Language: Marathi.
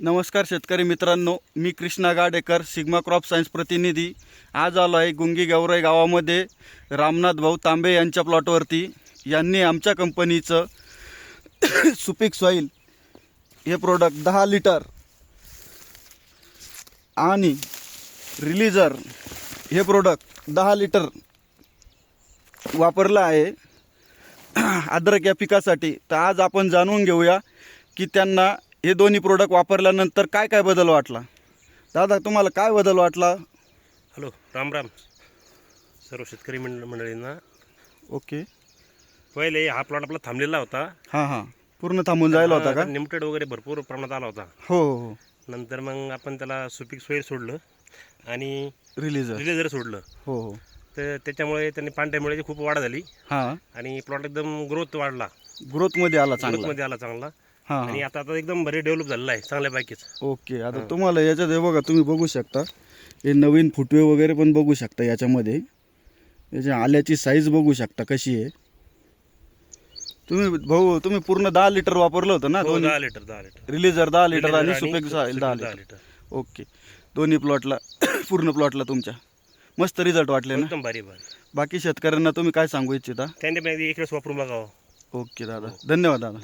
नमस्कार शेतकरी मित्रांनो मी Krishna Gadekar Sigma Crop Science प्रतिनिधी. आज आलो आहे गुंगी गौराई गावामध्ये रामनाथ भाऊ तांबे यांच्या प्लॉटवरती. यांनी आमच्या कंपनीचं सुपीक सॉईल हे प्रोडक्ट दहा लिटर आणि रिलीजर हे प्रोडक्ट दहा लिटर वापरलं आहे. अद्रक या पिकासाठी. तर आज आपण जाणून घेऊया की त्यांना हे दोन्ही प्रोडक्ट वापरल्यानंतर काय काय बदल वाटला? दादा तुम्हाला काय बदल वाटला? हॅलो राम राम. सर्व शेतकरी मंड मंडळींना. ओके. पहिले हा प्लॉट आपला थांबलेला होता. हां हां. पूर्ण थांबून जायला होता का? लिमिटेड वगैरे भरपूर प्रमाणात आला होता. हो हो. हो नंतर मग आपण त्याला सुपीक सोयर सोडलं आणि रिलीजर रिलेझर सोडलं. हो हो. तर त्याच्यामुळे त्यांनी पांढऱ्यामुळे खूप वाढ झाली. हां. आणि प्लॉट एकदम ग्रोथ वाढला. ग्रोथमध्ये आला चांगला. ग्रोथमध्ये आला चांगला. आणि हां. आता आता एकदम भारी डेव्हलप झालेला आहे चांगल्यापैकीच. ओके आता तुम्हाला याच्यात हे बघा तुम्ही बघू शकता. हे नवीन फुटवे वगैरे पण बघू शकता याच्यामध्ये. याच्या आल्याची साईज बघू शकता कशी आहे. तुम्ही भाऊ तुम्ही पूर्ण दहा लिटर वापरलं होतं ना हो दोन्ही? दहा लिटर दहा लिटर रिलीजर दहा लिटर आणि सुपेक दहा लिटर ओके. दोन्ही प्लॉटला पूर्ण प्लॉटला तुमच्या. मस्त रिझल्ट वाटले ना? भारी बाकी शेतकऱ्यांना तुम्ही काय सांगू इच्छिता? त्यांनी पण एकदा एक वेळेस वापरून बघावं. ओके दादा. धन्यवाद दादा.